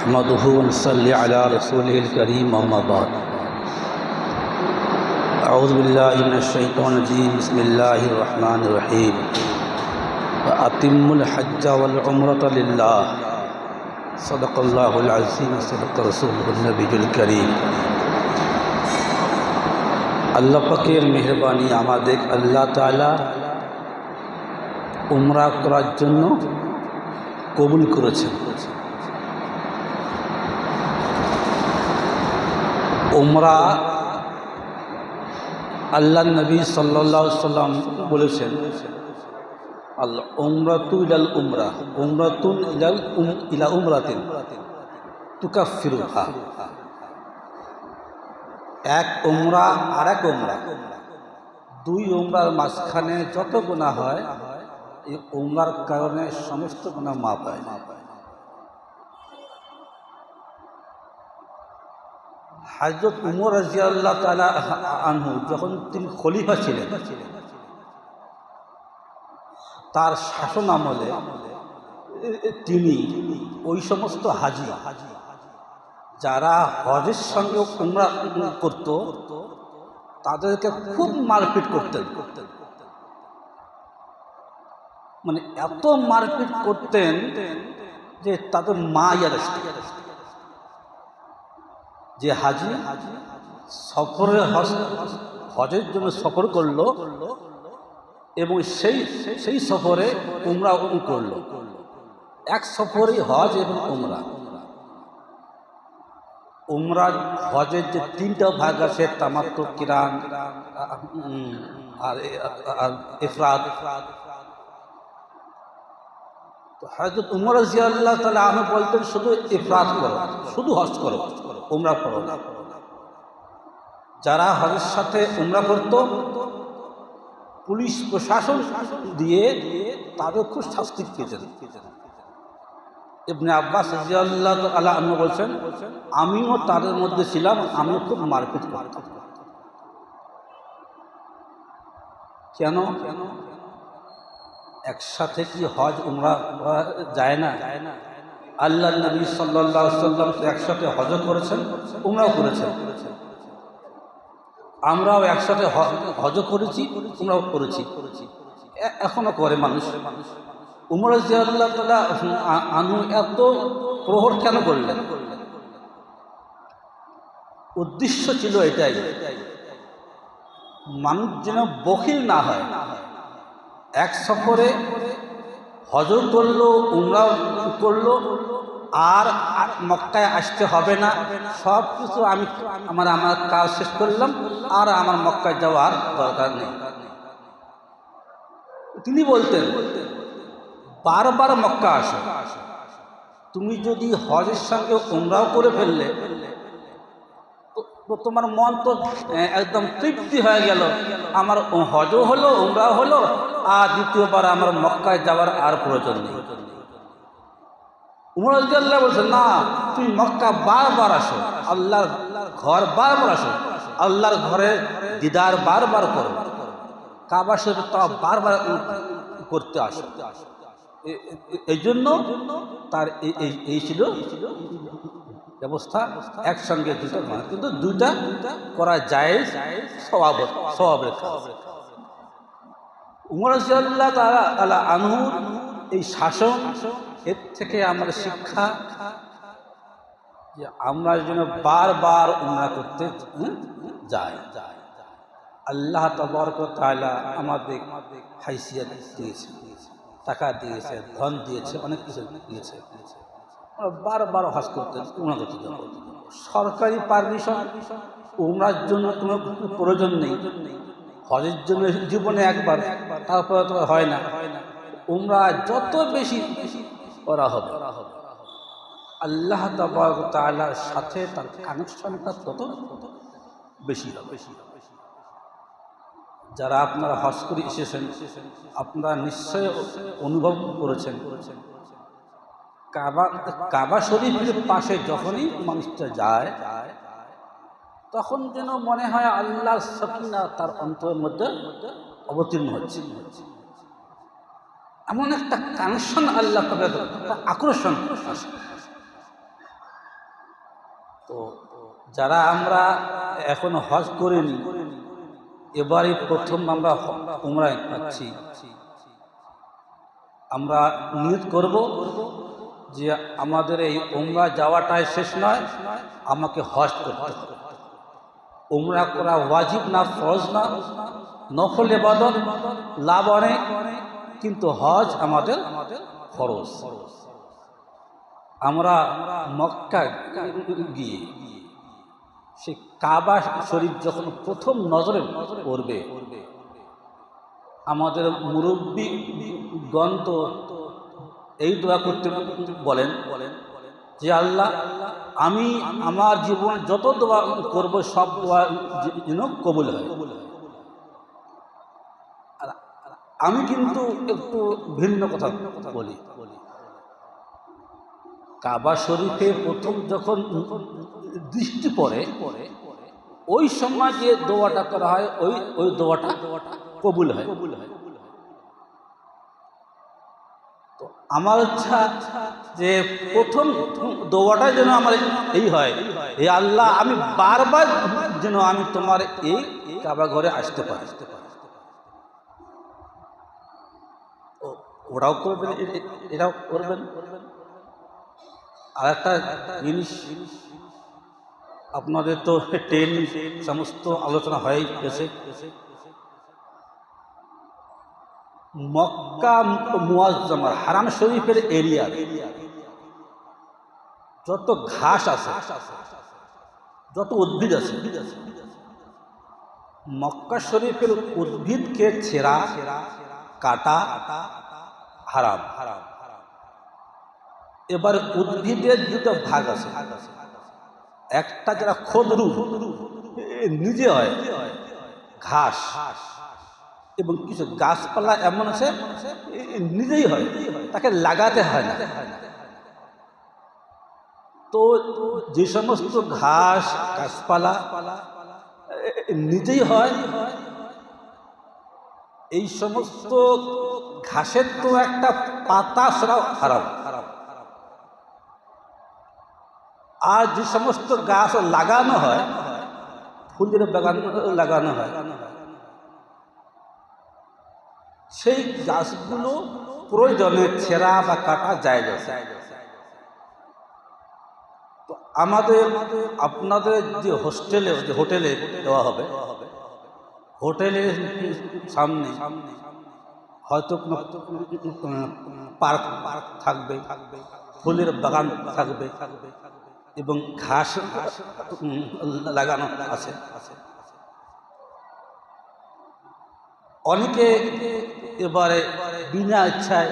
نحمده ونصلي على رسوله الكريم أما بعد أعوذ بالله من الشيطان الرجيم بسم الله الرحمن الرحيم وأتم الحج والعمرة لله صدق الله العظيم صدق رسوله النبي الكريم আল্লাহ পাকের মেহরবানি আমাদের আল্লাহ তাআলা উমরা করার জন্য কবুল করেছেন উমরা আল্লাহ নবী সাল্লাহ সাল্লাম বলেছেন আল্লাহ উমরাতু ইলাল উমরা, উমরাতুন ইলাল উম, ইলা উমরাতিন তুকাফিরুহা। এক উমরা আর এক উমরা। দুই উমরার মাঝখানে যত গুণা হয়, এই উমরার কারণে সমস্ত গুণা মাপ হয়। হাজরত উমর রাজিয়াল্লাহ তালা আনহু যখন তিনি খলিফা ছিলেন, তার শাসন আমলে তিনি ওই সমস্ত হাজি যারা হজের সঙ্গে উমরা করত, তাদেরকে খুব মারপিট করতেন। মানে এত মারপিট করতেন যে তাদের মা ইয়ারেস্ট যে হাজি সফরে হজের জন্য সফর করল এবং সেই সেই সফরে উমরা করল। এক সফরে হজ এবং উমরা। উমরা হজের যে তিনটা ভাগ আছে তামাত্ম কিরান আর ইফরাদ হজরত উমর জিয়াল্লাহ তাহলে আমি বলতেন, শুধু ইফরাদ করো, শুধু হজ করো। উমরা করো। যারা হজের সাথে উমরা করত, পুলিশ প্রশাসন দিয়ে তাদের খুব শাস্তি পেতেন। ইবনে আব্বাস রাজিয়াল্লাহ আল্লাহ আমি বলছেন, আমিও তাদের মধ্যে ছিলাম, আমিও খুব মারপিট করতাম। কেন? কেন একসাথে কি হজ উমরা যায় না যায় না? আল্লাহ নবী সাল্লাহ সাল্লাম একসাথে হজ করেছেন, উমরাও করেছেন। আমরাও একসাথে হজ করেছি, উমরাও করেছি। এখনও করে মানুষ। উমর জিয়াল্লাহ তালা আনু এত প্রহর কেন করলেন? উদ্দেশ্য ছিল এটাই, মানুষ যেন বখিল না হয়। এক সফরে হজ করল, উমরাও করল, আর মক্কায় আসতে হবে না। সব কিছু আমি আমার আমার কাজ শেষ করলাম, আর আমার মক্কায় যাওয়ার দরকার নেই। তিনি বলতেন, বারবার মক্কা আসো। তুমি যদি হজের সঙ্গে উমরাও করে ফেললে তো তোমার মন তো একদম তৃপ্তি হয়ে গেল। আমার হজও হলো উমরাও হলো, আর দ্বিতীয়বার আমার মক্কায় যাওয়ার আর প্রয়োজন নেই। উমর বলছে, না, তুমি মক্কা বারবার আসো, আল্লাহর ঘর বারবার আসো, আল্লাহর ঘরে দিদার বারবার করো, কাবা শরীফ তা বারবার করতে আসো। এই জন্য তার এই ছিল ব্যবস্থা একসঙ্গে দুটো নয় কিন্তু দুইটা করা যায় স্বভাব, স্বভাবের উমর আল্লাহ তালা তালা আনহুর এই শাসন, এর থেকে আমাদের শিক্ষা যে আমরা যেন বারবার উমরা করতে যাই। আল্লাহ তবরক তালা আমাদের হাইসিয়াত দিয়েছে, টাকা দিয়েছে, ধন দিয়েছে, অনেক কিছু দিয়েছে। বারবার হজ করতে উমরা করতে সরকারি পারমিশন উমরার জন্য কোনো প্রয়োজন নেই। হজের জন্য জীবনে একবার, তারপরে তো হয় না। উমরা যত বেশি করা হবে, আল্লাহ তালার সাথে তার কানেকশনটা তত বেশি হবে। যারা আপনারা হজ করে এসেছেন, আপনারা নিশ্চয় অনুভব করেছেন। কাবা কাবা শরীফের পাশে যখনই মানুষটা যায়, তখন যেন মনে হয় আল্লাহ সকিনা তার অন্তরের মধ্যে অবতীর্ণ হচ্ছে। এমন একটা কানেকশন আল্লাহ আকর্ষণ তো যারা আমরা এখনও হজ করিনি, এবারই প্রথম আমরা উমরায় পাচ্ছি আমরা নিয়ত করব যে আমাদের এই উমরা যাওয়াটাই শেষ নয়, আমাকে হজ করতে হবে। উমরা করা ওয়াজিব না, ফরজ না, নফল এবাদত লাভ অনেক, কিন্তু হজ আমাদের ফরজ। আমরা মক্কা গিয়ে সে কাবা শরীফ যখন প্রথম নজরে পড়বে, আমাদের মুরব্বী গন্ত এই দোয়া করতে বলেন, যে আল্লাহ, আমি আমার জীবন যত দোয়া করব, সব দোয়া যেন কবুল হয়। আমি কিন্তু একটু ভিন্ন কথা বলি। কাবা শরীফে প্রথম যখন দৃষ্টি পড়ে, ওই সময় যে দোয়াটা করা হয়, ওই ওই দোয়াটা কবুল হয় কবুল হয় তো আমার ইচ্ছা যে প্রথম দোয়াটা যেন আমার এই হয় এই আল্লাহ, আমি বারবার যেন আমি তোমার এই কাবা ঘরে আসতে পারি। ওরাও করবেন এরাও করবেন। আর একটা জিনিস, আপনাদের তো ট্রেন সমস্ত আলোচনা হয়ে গেছে। মক্কা মুয়াজ্জামার হারাম শরীফের এরিয়া। যত ঘাস আছে, যত উদ্ভিদ আছে, মক্কা শরীফের উদ্ভিদকে ছেঁড়া, কাটা হারাম। হারাম এবার উদ্ভিদের দুটো ভাগ আছে। একটা যারা খদরু নিজে হয়, ঘাস। এবং কিছু গাছপালা এমন আছে নিজেই হয়, তাকে লাগাতে হয় না। তো যে সমস্ত ঘাস, গাছপালা নিজেই হয়। এই সমস্ত ঘাসের তো একটা পাতা সরাও খারাপ আর যে সমস্ত গাছ লাগানো হয় ফুলের বাগান, লাগানো হয় সেই গাছগুলো প্রয়োজনে ছেঁড়া বা কাটা যায় যায় তো আমাদের, আপনাদের যে হোস্টেলে, যে হোটেলে দেওয়া হবে, হোটেলের সামনে হয়তো পার্ক পার্ক থাকবে, ফুলের বাগান থাকবে, এবং ঘাস লাগানো আছে। অনেকে এবারে বিনা ইচ্ছায়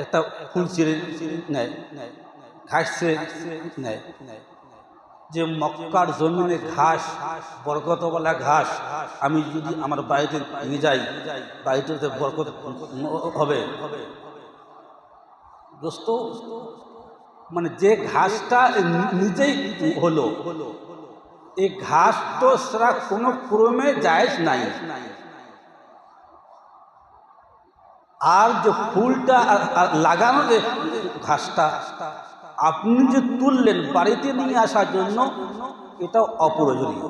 একটা ফুল চিরে নেয়, ঘাস নেয়। যে মক্কার জমিনে ঘাস, বরকতওয়ালা ঘাস, আমি যদি আমার বাড়িতে নিয়ে যাই, বাড়িতে বরকত হবে। দোস্ত মানে যে ঘাসটা নিজেই হলো, এই ঘাস তো সেটা কোনো ক্রমে জায়জ নাই। আর যে ফুলটা লাগানো যে ঘাসটা, আপনি যে তুললেন বাড়িতে নিয়ে আসার জন্য, এটাও অপ্রয়োজনীয়।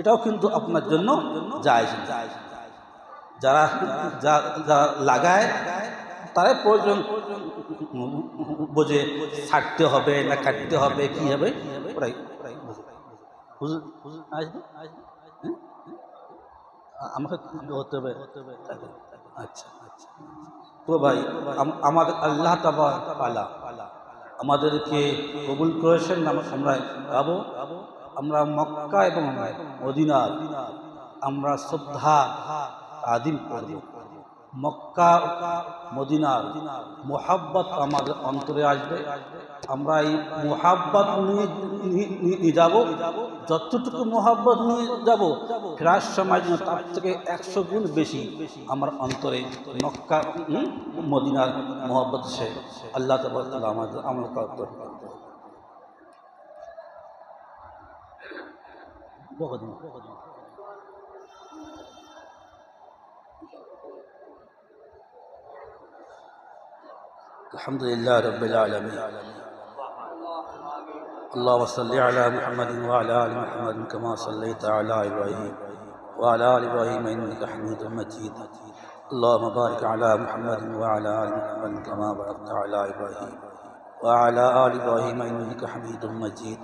এটাও কিন্তু আপনার জন্য যায় যারা যা লাগায়, তারাই প্রয়োজন বোঝে ছাড়তে হবে না কাটতে হবে, কি হবে, ওরাই আসবে? আমাকে হতে হবে। আচ্ছা আচ্ছা। তো ভাই আমাদের আল্লাহ তাবা পালা আমাদেরকে কবুল করেছেন আমরা যাব। আমরা মক্কা এবং মদিনা আমরা শ্রদ্ধা আদিম করব। মক্কা, মদিনার মোহাব্বত আমাদের অন্তরে আসবে। আমরা এই মোহাব্বত নিয়ে যাব, যতটুকু মোহাব্বত নিয়ে যাব, ফেরার সময় তার থেকে একশো গুণ বেশি আমার অন্তরে মক্কা মদিনার মোহাব্বত সে আল্লাহ তালা আমাদের আমল বহুদিন। الحمد لله رب العالمين. اللهم صل على محمد وعلى آل محمد كما صليت على إبراهيم وعلى آل إبراهيم إنك حميد مجيد. اللهم بارك على محمد وعلى آل محمد كما باركت على إبراهيم وعلى آل إبراهيم إنك حميد مجيد.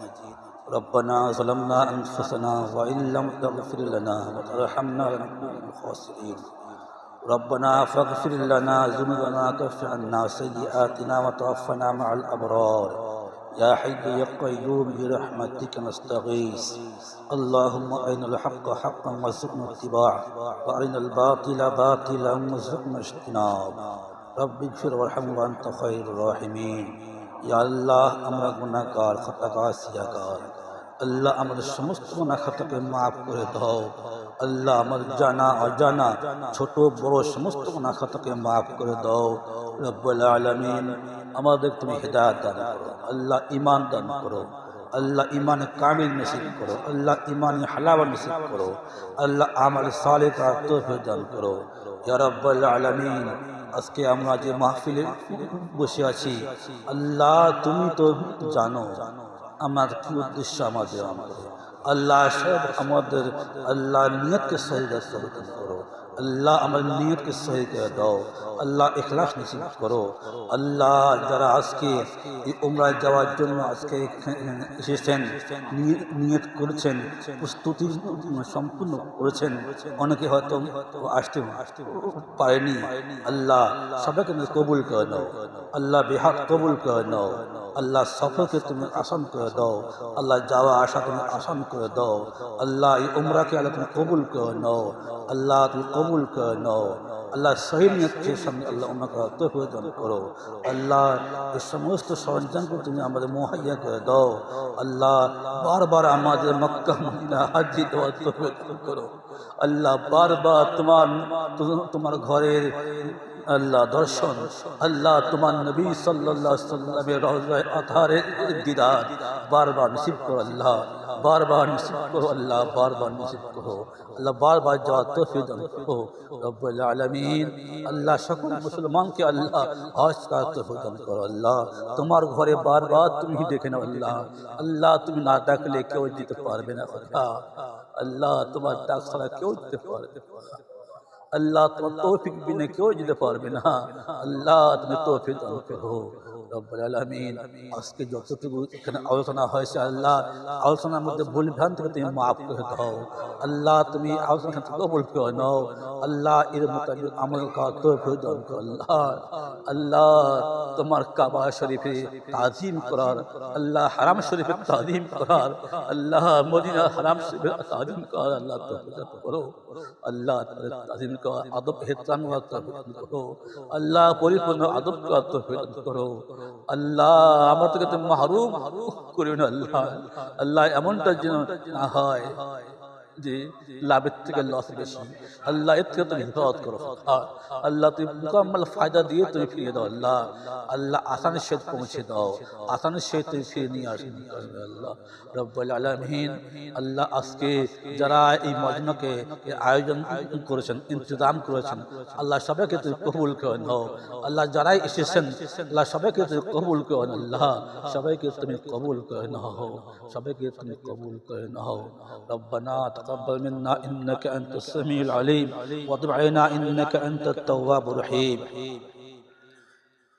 ربنا ظلمنا أنفسنا وإن لم تغفر لنا وترحمنا لنكون من الخاسرين ربنا فاغفر لنا ذنوبنا كفر عنا سيئاتنا وتوفنا مع الابرار يا حي يا قيوم برحمتك نستغيث اللهم أرنا الحق حقا وارزقنا اتباعه وأرنا الباطل باطلا وارزقنا اجتنابه رب اغفر وارحم وأنت خير الراحمين يا الله আমরা গুনাহগার খতাকার সিয়াকার আল্লাহ আমাদের সমস্ত গুনাহ খাতাকে মাফ করে দাও আল্লাহ আমার জানা, অজানা, ছোট, বড় সমস্ত গুনাহ খাতাকে মাফ করে দাও। রব্বুল আলামিন, আমাদের তুমি হেদায়ত দান করো, আল্লাহ ইমান দান করো, আল্লাহ ইমান কামিল নসিব করো, আল্লাহ ইমান হালাওয়া নসিব করো, আল্লাহ আমার সালে তার তৌফিক দান করো। ইয়া রাব্বাল আলামিন, আজকে আমরা যে মাহফিলে বসে আছি, আল্লাহ তুমি তো জানো, আমার কি উদ্দেশ্য আমাদের আমাদের আল্লাহ সব আমাদের আল্লাহ নিয়তকে সহি করো আল্লাহ আমার নিয়তকে সহি করে দাও। আল্লাহ এখলাস নসিব করো। আল্লাহ যারা আজকে এই উমরায় যাওয়ার জন্য আজকে এসেছেন নিয়- নিয়ত করেছেন, প্রস্তুতি সম্পূর্ণ করেছেন, অনেকে হয়তো আসতে পারেনি। আল্লাহ সবাইকে কবুল করে নাও। আল্লাহ বেহাত কবুল করে নাও। আল্লাহ সফরকে তুমি আসান করে দাও। আল্লাহ যাওয়া আসা তুমি আসান করে দাও। আল্লাহ এই উমরাকে আল্লাহ তুমি কবুল করে নাও। আল্লাহ তুমি কবুল করে নাও। আল্লাহ সহি নিয়তের সামনে আল্লাহ ওনাকে তৌফিক দান করো। আল্লাহ এই সমস্ত সরঞ্জামকে তুমি আমাদের মুহাইয়া করে দাও। আল্লাহ বারবার আমাদের মক্কা মদিনা হাজি দেওয়ার তৌফিক দান করো। আল্লাহ বারবার তোমার তোমার ঘরের আল্লাহ দর্শন, আল্লাহ তোমার নবী আলাইহি সাল্লামের রওজায় আথারে দিদার। বারবার নসিব করো আল্লাহ, বারবার নসিব করো আল্লাহ, বারবার নসিব করো। আল্লাহ বারবার যাওয়া রব্বুল আলামিন, আল্লাহ সকল মুসলমানকে আল্লাহ হজ তৌফিক করো আল্লাহ। তোমার ঘরে বারবার তুমি দেখে নাও আল্লাহ। আল্লাহ তুমি না ডাকলে কেউ দিতে পারবে না আল্লাহ আল্লাহ তোমার ডাক ছাড়া কেউ দিতে পারবে না আল্লাহ তোমার তৌফিক বিনে কেউ যেতে পারবে না। আল্লাহ তুমি তৌফিক দান করো। রব্বুল আলামিন। আজকে যতটুকু এখানে আলোচনা হয়েছে, আল্লাহ, আলোচনার মধ্যে ভুল তুমি মাফ করে দাও। আল্লাহ, তুমি আলোচনা করে নাও। আল্লাহ, এর মোতাবেক আমল আল্লাহ। আল্লাহ, তোমার কাবা শরীফে তাজিম করার, আল্লাহ, হারাম শরীফে তাজিম করার, আল্লাহ, মদিনা হারাম শরীফে তাজিম করার আল্লাহ করো। আল্লাহ তাজিম আদব করার তৌফিক দান করো। আল্লাহ, পরিপূর্ণ আদব করার করো। আল্লাহ আমার থেকে তুমি মাহরুম। করিও না আল্লাহ। আল্লাহ এমনটা যেন না হয়। যে লাভের থেকে লস বেশি। আল্লাহ এর থেকে তুমি হেফাজত করো। আল্লাহ তুমি মুকাম্মল ফায়দা দিয়ে তুমি ফিরিয়ে দাও আল্লাহ। আল্লাহ আসানের সহিত পৌঁছে দাও। আসানের সহিত তুমি ফিরে নিয়ে আসো আল্লাহ। রব্বাল আলমহীন আল্লাহ আজকে যারা এই মজনাকে আয়োজন করেছেন, ইন্তজাম করেছেন, আল্লাহ সবাইকে তুমি কবুল করে নাও। আল্লাহ যারাই এসেছেন, আল্লাহ সবাইকে তুমি কবুল করে আল্লাহ। সবাইকে তুমি কবুল করে নাও। সবাইকে তুমি কবুল করে নাও। রব্বানাথ تقبل منا إنك أنت السميع العليم. وتب علينا إنك أنت التواب الرحيم.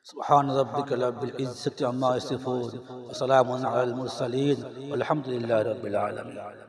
سبحان ربك رب العزة عما يصفون وسلام على المرسلين والحمد لله رب العالمين.